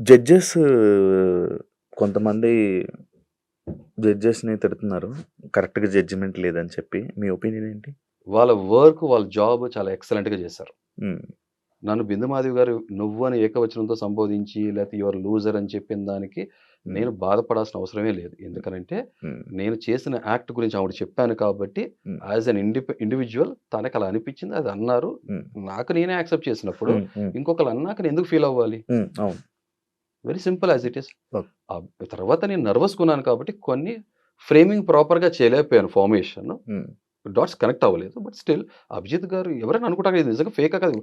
Judges కొంతమంది జడ్జెస్‌ని తిడుతున్నారు. కరెక్ట్‌గా జడ్జిమెంట్ లేదని చెప్పి. మీ ఒపీనియన్ ఏంటి? వాళ్ళ వర్క్, వాళ్ళ జాబ్ చాలా ఎక్సలెంట్‌గా చేశారు. హ్మ్. నన్ను బిందు మాధవి గారు నువ్వు అని ఏకవచనంతో సంబోధించి, లేకపోతే యూ ఆర్ లూజర్ అని చెప్పిన దానికి హ్మ్. నేను బాధపడాల్సిన అవసరమే లేదు. ఎందుకనంటే హ్మ్. నేను చేసిన యాక్ట్ గురించి ఆవిడ చెప్పాను కాబట్టి హ్మ్. యాజ్ ఎన్ ఇండిపె ఇండివిడ్యువల్ తనకి అలా అనిపించింది. అది అన్నారు. హ్మ్. నాకు నేనే యాక్సెప్ట్ చేసినప్పుడు హ్మ్. హ్మ్. ఇంకొకళ్ళు అన్నాక నేను ఎందుకు ఫీల్ అవ్వాలి? హ్మ్. అవును. Very simple as it is. తర్వాత నేను నర్వస్‌గా ఉన్నాను కాబట్టి కొన్ని ఫ్రేమింగ్ ప్రాపర్‌గా చేయలేకపోయాను ఫార్మేషన్. డాట్స్ కనెక్ట్ అవ్వలేదు. బట్ స్టిల్ అభిజిత్ గారు ఎవరైనా అనుకుంటారు ఇది నిజంగా ఫేకా కాదు.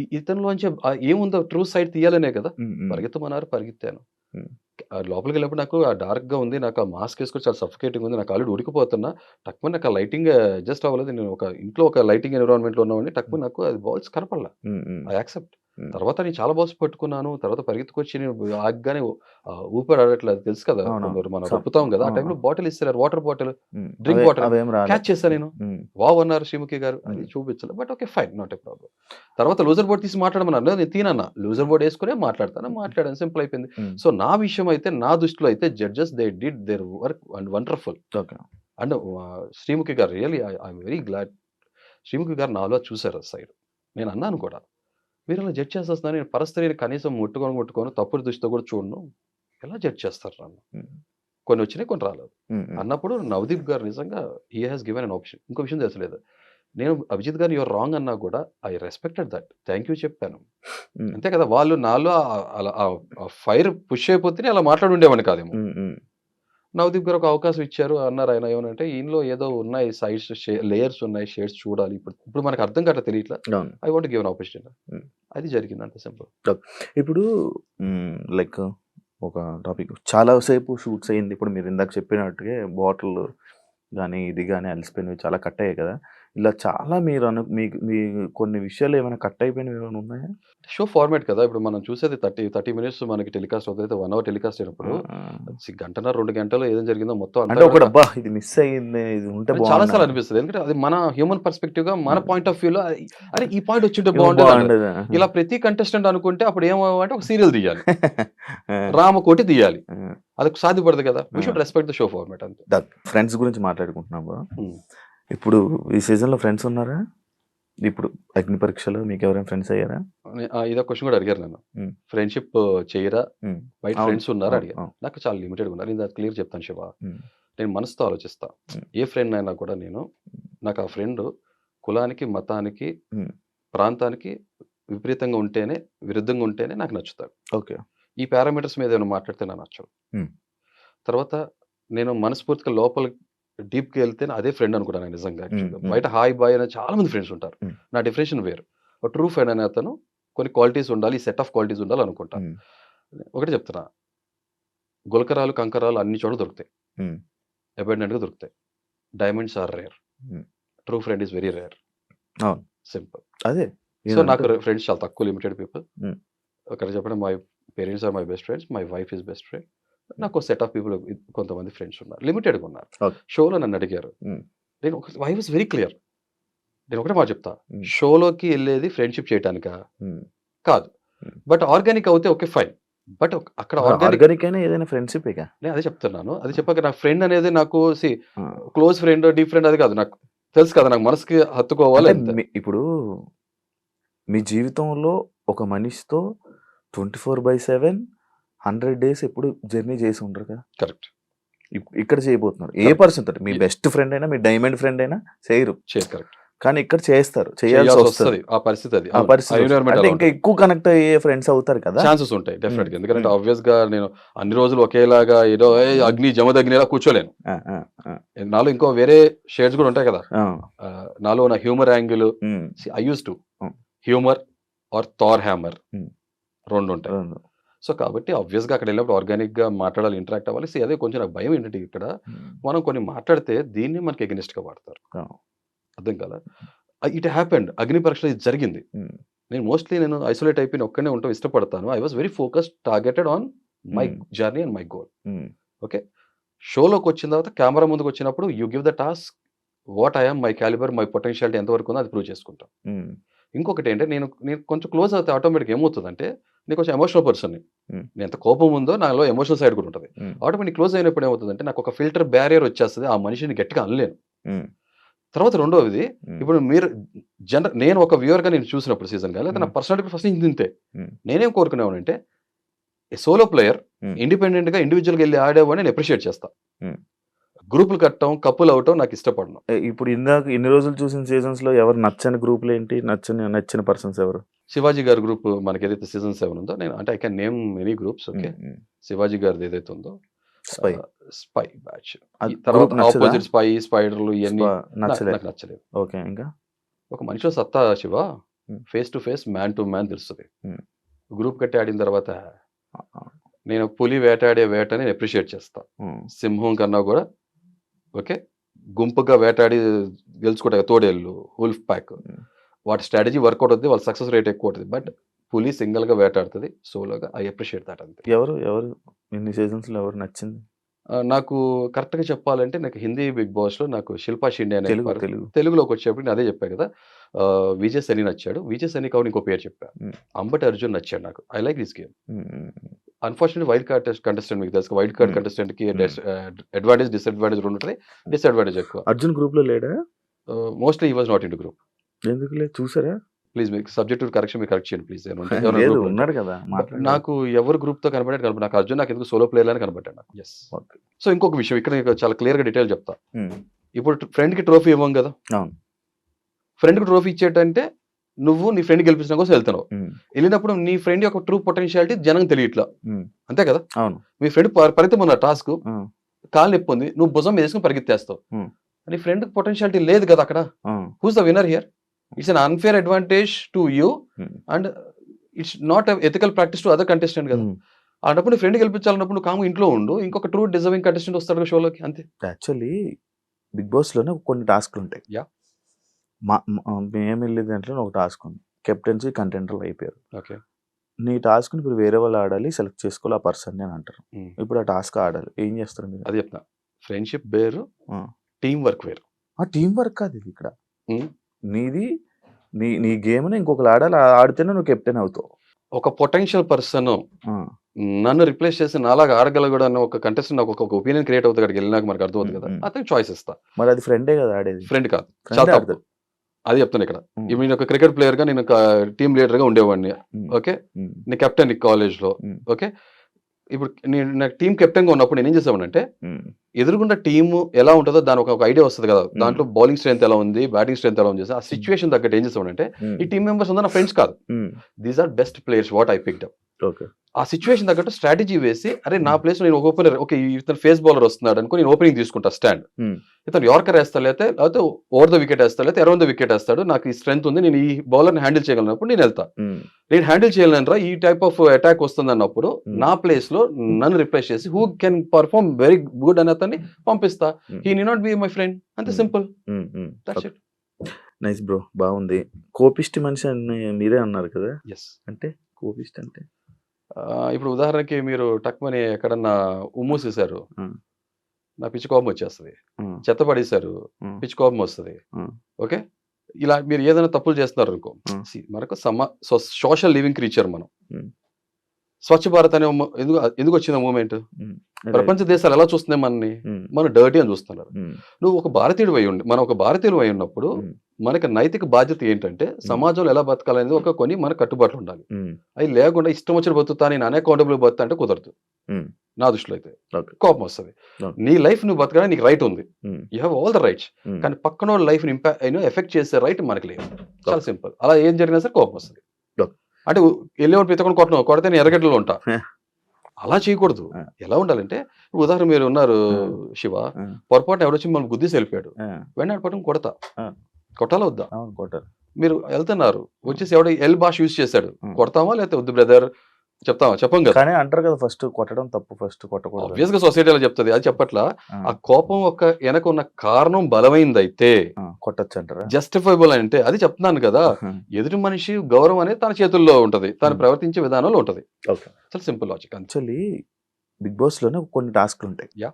ఇ ఇతనిలోంచి ఏముందో ట్రూ సైడ్ తీయాలనే కదా! హ్మ్. హ్మ్. పరిగెత్తమన్నారు పరిగెత్తాను. హ్మ్. ఆహ్, లోపలికెళ్ళినప్పుడు నాకు ఆ డార్క్‌గా ఉంది. నాకు ఆ మాస్క్ ఏసుకొని చాలా సఫోకేటింగ్‌గా ఉంది. నాకు ఆల్రెడీ ఉడికిపోతున్నా. టక్కుమని నాకు ఆ లైటింగ్ అడ్జస్ట్ అవ్వలేదు. నేను ఒక ఇంట్లో ఒక లైటింగ్ ఎన్విరాన్మెంట్‌లో ఉన్నవాడిని. హ్మ్. టక్కుమని నాకు అది బాల్స్ కనపడలా. I accept. తర్వాత నేను చాలా బాల్స్ పట్టుకున్నాను. తర్వాత పరిగెత్తుకొచ్చి నేను ఆగగానే ఊపిరి ఆడట్లేదు తెలుసు కదా! మనం రప్పుతాం కదా! ఆ! టైంలో బాటిల్ ఇస్తారు. Water bottle. డ్రింక్ వాటర్ రాలే. క్యాచ్ చేశా నేను. వావ్! అన్నారు శ్రీముఖి గారు. అది హ్మ్. చూపించలే. But okay fine. Not a problem. తర్వాత లూజర్ బోర్డ్ తీసి మాట్లాడమన్నారు. నేను తీనన్నా. లూజర్ బోర్డ్ ఏసుకొనే మాట్లాడతాను. మాట్లాడాను. సింపుల్ అయిపోయింది. సో, నా విషయం అయితే నా దృష్టిలో అయితే judges they did their work and wonderful. And Sreemukhi garu really I I am very glad. Sreemukhi garu నాలో చూసారు సైడ్. నేను అన్నాను కూడా. మీరు అలా జడ్జ్ చేసేస్తున్నారు. నేను పరస్త్రీని కనీసం ముట్టుకోను, ముట్టుకోను. తప్పుడు దృష్టితో కూడా చూడను. ఎలా జడ్జ్ చేస్తారు నన్ను? కొన్ని వచ్చినాయి. కొన్ని రాలేదు. అన్నప్పుడు నవదీప్ గారు నిజంగా he has given an option. ఇంకో విషయం తెలుసలేదు. నేను అభిజిత్ గారు యూ ఆర్ రాంగ్ అన్నా కూడా I respected that. Thank you చెప్పాను. అంతే కదా! వాళ్ళు నాలో అలా ఫైర్ పుష్ అయిపోతేనే అలా మాట్లాడి ఉండేవాడిని కాదేమో. నవదీప్ గారు ఒక అవకాశం ఇచ్చారు. అన్నారు ఆయన ఏమనంటే ఈయనలో ఏదో ఉన్నాయి సైడ్స్ లేయర్స్ ఉన్నాయి. షేడ్స్ చూడాలి. ఇప్పుడు ఇప్పుడు మనకు అర్థం కావట్లే తెలియట్లా. I want give an opportunity. అది జరిగింది అంతే సింపుల్. ఇప్పుడు. లైక్ ఒక టాపిక్ చాలా సేపు షూట్స్ అయింది. ఇప్పుడు మీరు ఇందాక చెప్పినట్టుగే బాటిల్ గాని, ఇది గాని అలిసిపోయినవి చాలా కట్ అయ్యాయి కదా! ఇలా చాలా మీరు అను మీకు మీ కొన్ని విషయాలు ఏమైనా కట్ అయిపోయినవి ఏమైనా ఉన్నాయా? షో ఫార్మాట్ కదా! ఇప్పుడు మనం చూసేది 30, 30 మినిట్స్ మనకి టెలికాస్ట్ అవుతది. 1 అవర్ టెలికాస్ట్! అయినప్పుడు గంటన్నర, 2 గంటలు ఏం జరిగిందో మొత్తం అంటే కూడా ఒకటి అబ్బా! ఇది మిస్ అయింది. ఇది ఉంటే చాలా సార్లు అనిపిస్తది. ఎందుకంటే అది మన హ్యూమన్ పర్స్పెక్టివ్‌గా మన హ్మ్. పాయింట్ ఆఫ్ వ్యూలో అరే! ఈ పాయింట్ వచ్చుంటే. ఆహా! ఇలా ప్రతి కంటెస్టెంట్ అనుకుంటే అప్పుడు ఏమవ్వాలంటే ఒక సీరియల్ తీయాలి. రామకోటి తీయాలి. అది సాధ్యపడదు కదా! We! Should respect the show format అంతే. ఫ్రెండ్స్ గురించి మాట్లాడుకుంటున్నాము. ఇప్పుడు ఈ సీజన్‌లో ఫ్రెండ్స్ ఉన్నారా? ఇప్పుడు అగ్ని పరీక్షలో మీకెవరైనా ఫ్రెండ్స్ అయ్యారా? ఆహ్, ఇదో క్వెషన్ కూడా అడిగారు నన్ను. హ్మ్. ఫ్రెండ్‌షిప్ చేయరా? హ్మ్. బయట అవును. ఫ్రెండ్స్ ఉన్నారా? అవును. అడిగారు. అవును. నాకు చాలా లిమిటెడ్‌గా ఉన్నారు. నేను అది క్లియర్ చెప్తాను శివ. నేను మనసుతో ఆలోచిస్తా. ఏ ఫ్రెండ్ అయినా కూడా నేను నాకు ఆ ఫ్రెండ్ కులానికి, మతానికి. ప్రాంతానికి విపరీతంగా ఉంటేనే, విరుద్ధంగా ఉంటేనే నాకు నచ్చుతాడు. ఓకే. ఈ పారామీటర్స్ మీద ఏమైనా మాట్లాడితే నాకు నచ్చవు. హ్మ్. తర్వాత నేను మనస్ఫూర్తిగా లోపల డీప్‌గా ఎళ్తేనే అదే ఫ్రెండ్ అనుకుంటాను నేను నిజంగా. బయట హాయ్, బాయ్ అనే చాలా మంది ఫ్రెండ్స్ ఉంటారు. నా డెఫినిషన్ వేరు. ఒక ట్రూ ఫ్రెండ్ అనే అతను కొన్ని క్వాలిటీస్ ఉండాలి. ఈ సెట్ ఆఫ్ క్వాలిటీస్ ఉండాలి అనుకుంటా. ఒకటే చెప్తున్నా. గులకరాలు, కంకరాలు అన్ని చోట్ల దొరుకుతాయి. అబాండెంట్‌గా దొరుకుతాయి. Diamonds are rare. True friend is very rare. Simple. అదే. సో, నాకు ఫ్రెండ్స్ చాలా తక్కువ లిమిటెడ్ పీపుల్. ఒకటి చెప్పడం my parents are my best friends. My wife is best friend. నాకు సెట్ ఆఫ్ పీపుల్ కొంతమంది ఫ్రెండ్స్ ఉన్నారు. లిమిటెడ్‌గా ఉన్నారు. షోలో నన్ను అడిగారు. నేను ఒక ఐ వాస్ వెరీ క్లియర్. నేను ఒకటే మాట చెప్తా. షోలోకి ఎళ్ళేది ఫ్రెండ్‌షిప్ చేయటానికా? హ్మ్. కాదు. బట్ ఆర్గానిక్ అవుతే ఓకే ఫైన్. బట్ అక్కడ! ఆర్గానిక్ అయినా ఏదైనా ఫ్రెండ్‌షిప్పేగా. నేను అదే చెప్తున్నాను. అది చెప్పాక నాకు ఫ్రెండ్ అనేది నాకు see! Close friend, deep friend అది కాదు. నాకు తెలుసు కదా! నాకు మనసుకి హత్తుకోవాలి ఇప్పుడు మీ జీవితంలో ఒక మనిషితో 24/7 100 డేస్ ఎప్పుడు జర్నీ చేసి ఉండరు కదా! కరెక్ట్. ఇక్కడ చేయబోతున్నారు. ఏ. పర్సన్ తోటి మీ బెస్ట్ ఫ్రెండ్ అయినా, మీ డైమండ్ ఫ్రెండ్ అయినా చేయరు. కరెక్ట్. కానీ ఇక్కడ చేస్తారు. చేయాల్సి వస్తది. ఆ పరిస్థితి అది. ఆ పరిస్థితి అంటే ఇంకా. ఎక్కువ కనెక్ట్ అయ్యే ఫ్రెండ్స్ అవుతారు కదా! ఛాన్సెస్ ఉంటాయి హ్మ్. డెఫినిట్‌గా. ఎందుకంటే హ్మ్. ఆబ్వియస్‌గా నేను అన్ని రోజులు ఒకేలాగా ఏదో. అగ్ని, జమదగ్నిలా కూర్చోలేను. నాలో ఇంకో వేరే షేడ్స్ కూడా ఉంటాయి కదా! నాలో ఉన్న humour angle I used to. Humour or Thor hammer. 2 ఉంటాయి. 2 సో, కాబట్టి ఆబ్వియస్‌గా అక్కడ ఎళ్ళినప్పుడు ఆర్గానిక్‌గా మాట్లాడాలి, ఇంటరాక్ట్ అవ్వాలి. సీ అదే కొంచెం నాకు భయం ఏంటంటే ఇక్కడ. మనం కొన్ని మాట్లాడితే దీన్ని మనకి ఎగనెస్ట్‌గా వాడతారు. అర్థం కాదా? It happened. అగ్ని పరీక్షలో ఇది జరిగింది. నేను మోస్ట్‌లీ నేను ఐసోలేట్ అయిపోయి ఒక్కడినే ఉండటం ఇష్టపడతాను. I was very focused targeted on my. Journey and my goal. Okay. షోలోకొచ్చిన తర్వాత camera ముందుకొచ్చినప్పుడు you give the task what I am, my calibre, my potentiality ఎంత వరకు ఉందో అది ప్రూవ్ చేసుకుంటాం. ఇంకొకటి ఏంటంటే నేను నేను కొంచెం క్లోజ్ అవుతే ఆటోమేటిక్ ఏమవుతుందంటే నేను కొంచెం ఎమోషనల్ పర్సన్ని Hmm. నేను ఎంత కోపం ఉందో నాలో ఎమోషనల్ సైడ్ కూడా ఉంటుంది. ఆటోమేటిక్ క్లోజ్ అయినప్పుడు ఏమవుతుందంటే నాకు ఒక ఫిల్టర్ బ్యారియర్ వచ్చేస్తుంది ఆ మనిషిని గట్టిగా అనలేను తర్వాత రెండవది ఇప్పుడు మీరు జనరల్ నేను ఒక వ్యూవర్గా నేను చూసినప్పుడు సీజన్గా లేదా నా. పర్సనాలిటీ ఫస్ట్ నుంచి ఇంతే. నేనేం కోరుకునేవాడంటే సోలో ప్లేయర్. ఇండిపెండెంట్గా ఇండివిజువల్గా వెళ్ళి ఆడేవాడిని నేను అప్రిషియేట్ చేస్తా. గ్రూపులు కట్టడం కప్పులు అవటం నాకు ఇష్టపడను. ఇప్పుడు ఇందాక ఇన్ని రోజులు చూసిన సీజన్స్లో ఎవరు నచ్చని గ్రూపులు ఏంటి? నచ్చని నచ్చిన పర్సన్స్ ఎవరు? శివాజీ గారి గ్రూప్ మనకి ఏదైతే సీజన్ సెవెన్ ఉందో నేను అంటే I can name many groups okay Shivaji గారిది ఏదైతే ఉందో స్పై స్పై బ్యాచ్ తర్వాత? ఆపోజిట్ స్పై స్పైడర్లు ఇవన్నీ నాకు నచ్చలేదు. ఓకే ఇంకా? ఒక మనిషిలో సత్తా Shiva. Face to face man to man తెలుస్తుంది. గ్రూప్ కట్టి ఆడిన తర్వాత నేను పులి వేటాడే వేటని అప్రిషియేట్ చేస్తా. సింహం కన్నా కూడా ఓకే. గుంపుగా వేటాడి గెలుచుకుంటాయి తోడేళ్ళు ఉల్ఫ్ ప్యాక్. వాటి స్ట్రాటజీ వర్కౌట్ అవుతుంది వాళ్ళ సక్సెస్ రేట్ ఎక్కువ ఉంటుంది బట్ పులి సింగిల్గా వేటాడుతుంది సోలోగా ఐ అప్రిషియేట్ దాట్ అంతే. ఎవరు ఎవరు ఇన్ని సీజన్స్లో ఎవరు నచ్చింది? నాకు కరెక్ట్గా చెప్పాలంటే నాకు హిందీ బిగ్ బాస్లో నాకు శిల్పా షిండే అనే తెలుగు తెలుగులోకి వచ్చేప్పుడు నేను అదే చెప్పా కదా విజయ్ సని నచ్చాడు. విజయ్ సని కావాలి ఇంకో పేరు చెప్పా. అంబటి అర్జున్ నచ్చాడు నాకు. I like this game. Unfortunate wild card contestant మీకు తెలుసు. Wild card. కంటెస్టెంట్కి. అడ్వాంటేజ్ డిసడ్వాంటేజ్ రెండు డిసడ్వాంటేజ్ ఎక్కువ. అర్జున్ గ్రూప్లో లేడా మోస్ట్లీ ఈ వాజ్ నాట్ ఇన్ గ్రూప్. ఎందుకు లేదు చూసారా? ప్లీజ్ మీకు సబ్జెక్ట్ కరెక్షన్ మీరు కరెక్ట్ చేయండి ప్లీజ్. లేదు ఉన్నాడు కదా నాకు ఎవరు గ్రూప్తో కనబడాడు కనబడి నాకు అర్జున్ నాకు ఎందుకు సోలో ప్లేయర్ అని కనబడ్డాడు నాకు. ఎస్. సో ఇంకొక విషయం ఇక్కడ నేను చాలా క్లియర్గా డీటెయిల్ చెప్తా. ఇప్పుడు ఫ్రెండ్కి ట్రోఫీ ఇవ్వం కదా? ఫ్రెండ్కి ట్రోఫీ ఇచ్చేటంటే నువ్వు నీ ఫ్రెండ్ గెలిపించడం కోసం వెళ్తున్నావు. వెళ్ళినప్పుడు నీ ఫ్రెండ్ యొక్క ట్రూ పొటెన్షియాలిటీ జనం తెలియట్లా. అంతే కదా? అవును. మీ ఫ్రెండ్ పరితం ఉన్న టాస్క్ కాలు నొప్పి ఉంది నువ్వు భుజం వేసుకుని పరిగెత్తేస్తావు. నీ ఫ్రెండ్ పొటెన్షియాలిటీ లేదు కదా అక్కడ? Who's the winner here it's an unfair advantage to you Hmm. And it's not ethical practice to other contestant కదా. ఉమ్. అన్నప్పుడు ఫ్రెండ్ గెలిపించాలన్నప్పుడు కాము ఇంట్లో ఉండు ఇంకొక ట్రూ డిజర్వింగ్ కంటెస్టెంట్ వస్తాడు షోలోకి అంతే. యాక్చువల్లీ బిగ్ బాస్లోనే కొన్ని టాస్క్లు ఉంటాయి. Yeah. మా మేము వెళ్ళే దాంట్లో ఒక టాస్క్ ఉంది. కెప్టెన్సీ కంటెంటర్లు అయిపోయారు. ఓకే నీ టాస్క్ ఇప్పుడు వేరే వాళ్ళు ఆడాలి సెలెక్ట్ చేసుకోవాలి ఆ పర్సన్ అని అంటారు. ఇప్పుడు ఆ టాస్క్ ఆడాలి ఏం చేస్తారు మీరు? అది చెప్తా. ఫ్రెండ్షిప్ వేరు Hmm. టీం వర్క్ వేరు. ఆ టీం వర్క్ కాదు ఇది ఇక్కడ. Hmm. నీది నీ నీ గేమ్ ఇంకొకరు ఆడాలి ఆడితేనే నువ్వు కెప్టెన్ అవుతావు. ఒక పొటెన్షియల్ పర్సన్ నన్ను రిప్లేస్ చేసి నాలాగా ఆడగలగడు అన్న ఒక కంటెస్టెంట్ నాకు ఒక ఒపీనియన్ క్రియేట్ అవుతుంది అక్కడికి వెళ్ళినాక మనకు అర్థమవుతుంది కదా. అతనికి చాయిస్ ఇస్తా. మరి అది ఫ్రెండే కదా ఆడేది. ఫ్రెండ్ కాదు. చాలా. అది చెప్తాను ఇక్కడ. నేను ఒక క్రికెట్ ప్లేయర్గా నేను ఒక టీమ్ లీడర్గా ఉండేవాడిని. ఓకే? నేను కెప్టెన్ కాలేజ్లో. ఓకే? ఇప్పుడు నేను నాకు టీం కెప్టెన్గా ఉన్నప్పుడు నేను ఏం ఉమ్, ఎదురుగుండా టీము ఎలా ఉంటుందో దాని ఒక ఐడియా వస్తుంది కదా. దాంట్లో బౌలింగ్ స్ట్రెంత్ ఎలా ఉంది బ్యాటింగ్ స్ట్రెంత్ ఎలా ఉంది ఆ సిచ్యువేషన్ తగ్గట్టు ఏం చేసామంటే ఉమ్, ఈ టీం మెంబర్స్ ఉందా నా ఫ్రెండ్స్ కాదు. These are best players what I picked okay. ఆ సిచ్యువేషన్ తగ్గట్టు స్ట్రాటజీ వేసి అరే నా. ప్లేస్ నేను ఒక ఓపెనర్ ఓకే ఇతను ఫేస్ బౌలర్ వస్తున్నాడు అనుకో నేను ఓపెనింగ్ తీసుకుంటా స్టాండ్ Mm. ఇతను యార్కర్ వేస్తాడు లేకపోతే లేకపోతే ఓవర్ ద వికెట్ వేస్తాడు లేకపోతే అరౌండ్ ద వికెట్ వేస్తాడు నాకు ఈ స్ట్రెంత్ ఉంది నేను ఈ బౌలర్ని హ్యాండిల్ చేయగలిగినప్పుడు నేను వెళ్తా. ఉమ్, నేను హ్యాండిల్ చేయలేనరా ఈ టైప్ ఆఫ్ అటాక్ వస్తుంది అన్నప్పుడు. నా ప్లేస్లో నన్ను రిప్లేస్ చేసి who can perform very good అని అతన్ని పంపిస్తా. He need not be my friend అంతే. సింపుల్ నైస్ బ్రో బాగుంది. కోపిష్టి మనిషి అని మీరే అన్నారు కదా? ఎస్ అంటే కోపిష్టి అంటే? ఇప్పుడు ఉదాహరణకి మీరు టక్మని ఎక్కడన్నా ఉమ్మూసేశారు. నా పిచ్చి కోపం వచ్చేస్తుంది. చెత్త పడేశారు. పిచ్చి కోపం వస్తుంది. ఓకే? ఇలా మీరు ఏదైనా తప్పులు చేస్తున్నారు అనుకో మనకు సమా సోషల్ లివింగ్ క్రీచర్ మనం. స్వచ్ఛ భారత్ అనే ఎందుకు ఎందుకు వచ్చింది మూమెంట్? ఉమ్, ప్రపంచ దేశాలు ఎలా చూస్తున్నాయి మనని మనం డర్టీ అని చూస్తున్నారు. నువ్వు ఒక భారతీయుడు అయి ఉండి మనం ఒక భారతీయుడు అయి ఉన్నప్పుడు మనకి నైతిక బాధ్యత ఏంటంటే సమాజంలో ఎలా బతకాలనేది ఒక కొన్ని మనకు కట్టుబాట్లు ఉండాలి. అవి లేకుండా ఇష్టం వచ్చిన బతుకుతా నేను అన్అకౌంటబుల్ బతుకుతా అంటే కుదరదు. నా దృష్టిలో అయితే. కోపం వస్తుంది. నీ లైఫ్ నువ్వు బతకడానికి నీకు రైట్ ఉంది. You have all the rights. కానీ పక్కన లైఫ్ ఇంపాక్ట్ ఎఫెక్ట్ చేసే రైట్ మనకి లేదు. చాలా సింపుల్ అలా ఏం జరిగినా సరే కోపం వస్తుంది. అంటే వెళ్ళేవాడు పితకొని కొట్టను కొడితే నేను ఎర్రగడ్డలో ఉంటా. అలా చేయకూడదు. ఎలా ఉండాలంటే ఉదాహరణ మీరు ఉన్నారు. శివ. పొరపాటున ఎవడొచ్చి మనం గుద్దేసి వెళ్ళిపోయాడు. వెంటనే పట్టుకుని కొడతా. కొట్టాలా వద్దా? కొట్టారు మీరు వెళ్తున్నారు వచ్చేసి ఎవడో ఎల్ భాష యూజ్ చేశాడు. కొడతామా లేకపోతే వద్దు బ్రదర్? చెప్తామా చెప్పం కదా. కానీ అంటారు కదా ఫస్ట్ కొట్టడం తప్పు ఫస్ట్ కొట్టకూడదు ఆబ్వియస్గా సొసైటీలో చెప్తుంది. అది చెప్పట్లా? ఆ, కోపం ఒక వెనక ఉన్న కారణం బలమైందైతే ఆ, కొట్టొచ్చు అంటారా జస్టిఫైబుల్ అంటే అది చెప్తున్నాను కదా. ఎదుటి మనిషి గౌరవం అనేది తన చేతుల్లో ఉంటది. తను. ప్రవర్తించే విధానంలో ఉంటది. చాలా సింపుల్ లాజిక్ యాక్చువల్లీ బిగ్ బాస్లోనే కొన్ని టాస్క్లు ఉంటాయి.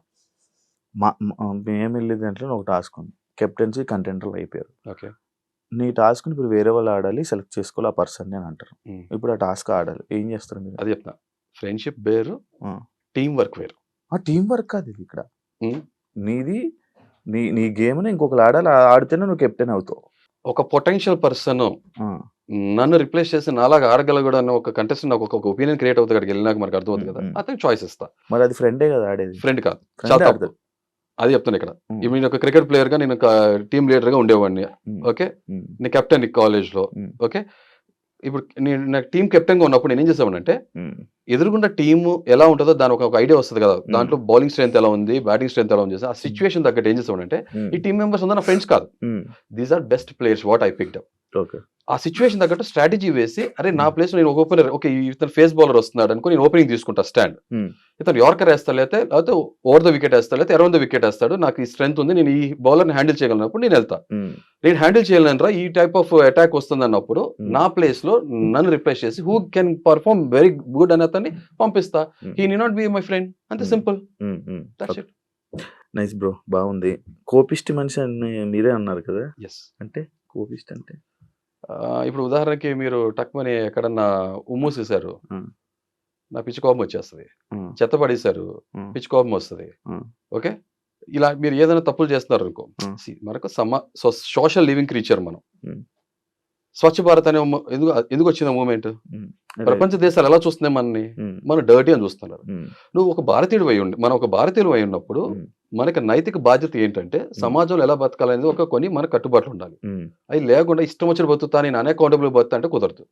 మా మా- మేము వెళ్ళే దాంట్లో ఒక టాస్క్ ఉంది. కెప్టెన్సీ కంటెంటర్లు అయిపోయారు. ఓకే. నీ టాస్క్‌ని ఇప్పుడు వేరే వాళ్ళు ఆడాలి. సెలెక్ట్ చేసుకోవాలి ఆ పర్సన్‌ని అని అంటారు. ఇప్పుడు ఆ టాస్క్ ఆడాలి. ఏం చేస్తారు మీరు? అది చెప్తున్నా. ఫ్రెండ్‌షిప్ వేరు. టీమ్ వర్క్ వేరు. ఆ! టీమ్ వర్క్ కాదు ఇది ఇక్కడ. నీది నీ నీ గేమ్‌ని ఇంకొకళ్ళు ఆడాలి. ఆడితేనే నువ్వు కెప్టెన్ అవుతావు. ఒక పొటెన్షియల్ పర్సన్! నన్ను రిప్లేస్ చేసి నాలాగా ఆడగలగడు అన్న ఒక కంటెస్టెంట్ నాకు ఒక ఒపీనియన్ క్రియేట్ అవుతుంది అక్కడికి వెళ్ళినాక మనకు అర్థమవుతుంది హ్మ్. కదా హ్మ్. అతనికి చాయిస్ ఇస్తా మరి అది ఫ్రెండే కదా ఆడేది. ఫ్రెండ్ కాదు అది చెప్తాను ఇక్కడ నేను ఒక క్రికెట్ ప్లేయర్గా నేను ఒక టీమ్ లీడర్గా ఉండేవాడిని. ఓకే. నేను కెప్టెన్ కాలేజ్లో. ఓకే ఇప్పుడు నేను నాకు టీం కెప్టెన్గా ఉన్నప్పుడు నేను ఏం చేసామంటే హ్మ్. ఎదురుగుండా టీమ్ ఎలా ఉంటుందో దాని ఒక ఐడియా వస్తుంది కదా. దాంట్లో బౌలింగ్ స్ట్రెంత్ ఎలా ఉంది బ్యాటింగ్ స్ట్రెంత్ ఎలా ఉంది ఆ సిచ్యువేషన్ తగ్గట్టు ఏం చేసామంటే. ఈ టీమ్ మెంబర్స్ ఉందా నా ఫ్రెండ్స్ కాదు. These are best players what I picked okay. ఆ సిచ్యువేషన్ తగ్గట్టు స్ట్రాటజీ వేసి అరే నా Hmm. ప్లేస్ నేను ఒక ఓపెనర్ ఓకే ఇతను ఫేస్ బౌలర్ వస్తున్నాడు అనుకో నేను ఓపెనింగ్ తీసుకుంటా స్టాండ్ హ్మ్. ఇతను యార్కర్ వేస్తా లేకపోతే లేకపోతే ఓవర్ ద వికెట్ వేస్తా లేకపోతే అరౌండ్ ద వికెట్ వేస్తాడు నాకు ఈ స్ట్రెంత్ ఉంది నేను ఈ బౌలర్ని హ్యాండిల్ చేయగలిగినప్పుడు నేను వెళ్తా హ్మ్. నేను హ్యాండిల్ చేయలేనరా ఈ టైప్ ఆఫ్ అటాక్ వస్తుంది అన్నప్పుడు Hmm. నా ప్లేస్లో నన్ను రిప్లేస్ చేసి who can perform very good అని అతన్ని పంపిస్తా Hmm. He need not be my friend అంతే Hmm. Simple nice bro. బాగుంది. కోపిష్టి మనిషి అని మీరే అన్నారు కదా! ఎస్ అంటే కోపిష్టి అంటే? ఇప్పుడు ఉదాహరణకి మీరు టక్మని ఎక్కడన్నా ఉమ్మూసేశారు. నా పిచ్చి కోపం వచ్చేస్తుంది. చెత్త పడేశారు. పిచ్చి కోపం వస్తుంది. ఓకే ఇలా మీరు ఏదైనా తప్పులు చేస్తున్నారు అనుకో మనకు సమా సోషల్ లివింగ్ క్రీచర్ మనం. స్వచ్ఛ భారత్ అనే ఎందుకు ఎందుకు వచ్చిన మూమెంట్. ప్రపంచ దేశాలు ఎలా చూస్తున్నాయి మనని. మనం డర్టీ అని చూస్తున్నారు. నువ్వు ఒక భారతీయుడు అయి ఉండి మనం ఒక భారతీయులు అయి ఉన్నప్పుడు. మనకి నైతిక బాధ్యత ఏంటంటే సమాజంలో ఎలా బతకాలనేది ఒక కొన్ని మన కట్టుబాట్లు ఉండాలి. అవి లేకుండా ఇష్టం వచ్చిన బతుకుతా నేను అన్అకౌంటబుల్ బతుకుతా అంటే కుదరదు.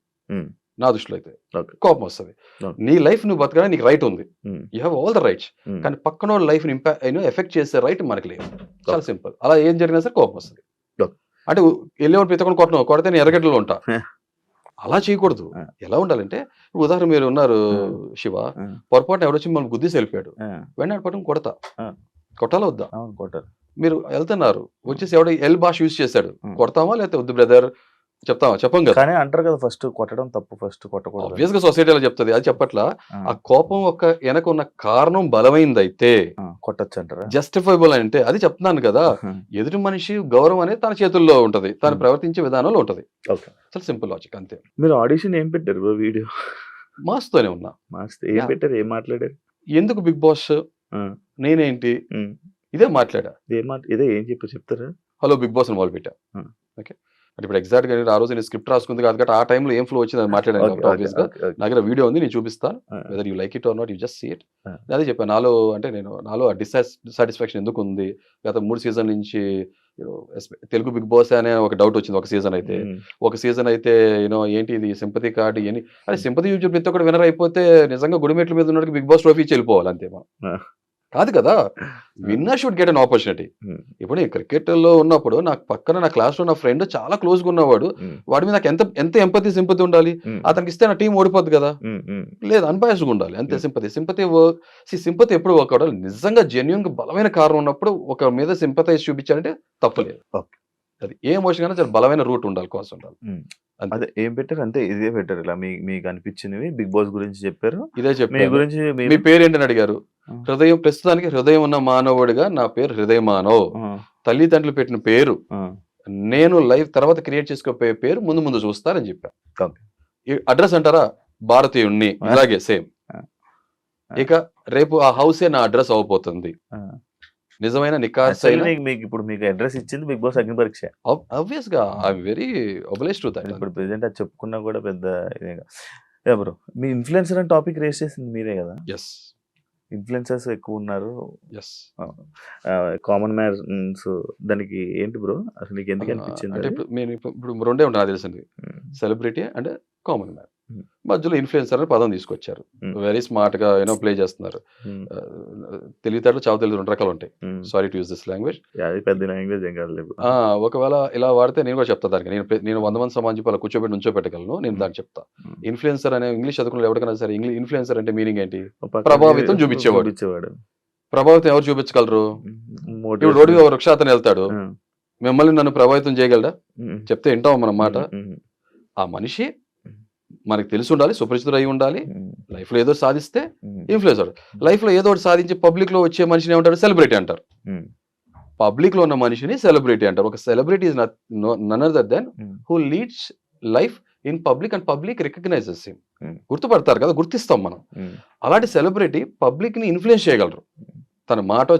నా దృష్టిలో అయితే. కోపం వస్తుంది. నీ లైఫ్ నువ్వు బతకడానికి నీకు రైట్ ఉంది. You have all the rights. కానీ పక్కన వాళ్ళ లైఫ్ ఇంపాక్ట్ అయినా ఎఫెక్ట్ చేసే రైట్ మనకి లేదు చాలా సింపుల్ అలా ఏం జరిగినా సరే కోపం వస్తుంది. అంటే వెళ్ళేవాడు ప్రతి ఒక్కరు కొట్టను కొడితే నేను ఎర్రగడ్డలో ఉంటా అలా చేయకూడదు. ఎలా ఉండాలంటే ఉదాహరణ మీరు ఉన్నారు. శివ. పొరపాటు ఎవడొచ్చి మనం గుద్దేసి వెళ్ళిపోయాడు! వెంటనే పట్టుకుని కొడతా. కొట్టాలా వద్దా అవును కొట్టారు. మీరు వెళ్తున్నారు వచ్చేసి ఎవడో ఎల్ భాష యూజ్ చేశాడు. కొడతామా లేకపోతే వద్దు బ్రదర్ చెప్తామా చెప్పం కదా కానీ అంటారు కదా ఫస్ట్ కొట్టడం తప్పు ఫస్ట్ కొట్టకూడదు. ఆబ్వియస్గా సొసైటీలో చెప్తుంది అది చెప్పట్లా ఆ! కోపం ఒక వెనక ఉన్న కారణం బలమైందైతే ఆ! కొట్టొచ్చు అంటారా? జస్టిఫైబుల్ అంటే అది చెప్తున్నాను కదా ఎదుటి మనిషి గౌరవం అనేది తన చేతుల్లో ఉంటది తను. ప్రవర్తించే విధానంలో ఉంటది. చాలా సింపుల్ లాజిక్ అంతే మీరు ఆడిషన్ ఏం పెట్టారు వీడియో? మాస్తోనే ఉన్నా మస్త్ ఏం. పెట్టారు? ఏం మాట్లాడారు? ఎందుకు బిగ్ బాస్! నేనేంటి. ఇదే మాట్లాడా ఏం మాట ఇదే ఏం చెప్పు చెప్తారా? హలో బిగ్ బాస్ అని మొదలు పెట్టా. ఓకే అంటే ఇప్పుడు ఎగ్జాక్ట్గా ఆ రోజు నేను స్క్రిప్ట్ రాసుకుంది కాదు కాబట్టి ఆ టైంలో ఏం ఫ్లో వచ్చింది అది మాట్లాడాను. ఆబ్వియస్గా. నా దగ్గర వీడియో ఉంది నేను చూపిస్తాను! Whether you like it or not you just see it. అదే చెప్పాను నాలో అంటే నేను నాలో డిసాటిస్ఫాక్షన్ ఎందుకు ఉంది గత మూడు సీజన్ నుంచి తెలుగు బిగ్ బాస్ అనే ఒక డౌట్ వచ్చింది ఒక సీజన్ అయితే. ఒక సీజన్ అయితే యూనో ఏంటి ఇది సింపతి కార్డు ఇవన్నీ అరే సింపతి యూజ్ ప్రతి ఒక్కటి వినర్ అయిపోతే నిజంగా గుడిమెట్ల మీద ఉన్నట్టు బిగ్ బాస్ ట్రోఫీ వెళ్ళిపోవాలి అంతే మనం. కాదు కదా winner should get an opportunity. ఇప్పుడు నేను క్రికెట్లో ఉన్నప్పుడు నాకు పక్కన నా క్లాస్లో నా ఫ్రెండ్ చాలా క్లోజ్గా ఉన్నవాడు. వాడి మీద నాకు ఎంత ఎంత ఎంపతి సింపతి ఉండాలి. అతనికి ఇస్తే నా టీం ఓడిపోద్ది కదా. లేదు అన్బయాస్డ్గా ఉండాలి అంతే. సింపతి సింపతి వర్క్ సింపతి ఎప్పుడు వర్క్ అవ్వాలి నిజంగా జెన్యున్గా బలమైన కారణం ఉన్నప్పుడు ఒక మీద సింపతైజ్ చూపించాలంటే తప్పలేదు. అది ఏ ఎమోషన్ అయినా చాలా బలమైన రూట్ ఉండాలి కోసం ఉండాలి. అదే ఏం పెట్టారు? అంతే ఇదే పెట్టారు. ఇలా మీ మీకు అనిపించినవి బిగ్ బాస్ గురించి చెప్పారు. ఇదే మీ చెప్పాను గురించి మీ పేరు ఏంటని అడిగారు. హృదయం ప్రస్తుతానికి హృదయం ఉన్న మానవుడిగా నా పేరు హృదయ మానవ్! తల్లిదండ్రులు పెట్టిన పేరు! నేను లైఫ్ తర్వాత క్రియేట్ చేసుకోపోయే పేరు ముందు ముందు చూస్తారని చెప్పా ఓకే. ఈ అడ్రస్ అంటారా భారతీయుణ్ణి ఆ. ఇలాగే సేమ్. ఇక రేపు ఆ హౌసే నా అడ్రస్ అవబోతుంది! నిజమైన నికాస్ మీకు ఇప్పుడు మీకు అడ్రెస్ ఇచ్చింది బిగ్ బాస్ అగ్ని పరీక్ష. ఆబ్వియస్గా I'm very oblige to that ఇప్పుడు ప్రెజెంట్ అది చెప్పుకున్నా కూడా పెద్ద ఇదే బ్రో. మీ ఇన్‌ఫ్లుయెన్సర్ అని టాపిక్ రేస్ చేసింది మీరే కదా! ఎస్ ఇన్‌ఫ్లుయెన్సర్స్ ఎక్కువ ఉన్నారు. కామన్ మ్యాన్స్ దానికి ఏంటి బ్రో? అసలు నీకు ఎందుకు అనిపించింది అంటే? ఇప్పుడు నేను ఇప్పుడు రెండే ఉంటాయి తెలిసింది. Celebrity and common man. మధ్యలో ఇన్ఫ్లుయెన్సర్ అనే పదం తీసుకొచ్చారు Hmm. వెరీ స్మార్ట్గా యూనో ప్లే చేస్తున్నారు హ్మ్. తెలివితేటలు చావు తెలివి రెండు రకాలు ఉంటాయి. Sorry to use this language పెద్ద లాంగ్వేజ్ ఏం. ఒకవేళ ఇలా వాడితే నేను కూడా చెప్తా దానికి నేను నేను వంద మంది సమాజం చెప్పి అలా కూర్చోబెట్టి నుంచోబెట్టగలను నేను Hmm. దానికి చెప్తా. ఇన్ఫ్లుయెన్సర్ అనే ఇంగ్లీష్ చదువుకున్న ఎవరికైనా సరే ఇంగ్లీష్ ఇన్ఫ్లుయెన్సర్ అంటే మీనింగ్ ఏంటి ప్రభావితం చూపించేవాడు. ప్రభావితం ఎవరు చూపించగలరు. ఇప్పుడు రోడ్డు మీద వెళ్తాడు! మిమ్మల్ని నన్ను ప్రభావితం చేయగలడా. చెప్తే వింటాం మన మాట. ఆ మనిషి మనకి తెలిసి ఉండాలి సుపరిచితుడు అయి ఉండాలి. హ్మ్. లైఫ్లో ఏదో సాధిస్తే హ్మ్. ఇన్ఫ్లుయెన్సర్ లైఫ్లో ఏదో ఒకటి సాధించి పబ్లిక్లో వచ్చే మనిషిని ఏమంటారు? సెలబ్రిటీ అంటారు. పబ్లిక్లో ఉన్న మనిషిని సెలబ్రిటీ అంటారు. ఒక celebrity is none other than um, who leads life in public and public recognizes him. గుర్తుపడతారు కదా? గుర్తిస్తాం మనం. అలాంటి సెలబ్రిటీ పబ్లిక్ని ఇన్ఫ్లుయెన్స్ చేయగలరు తన మాటో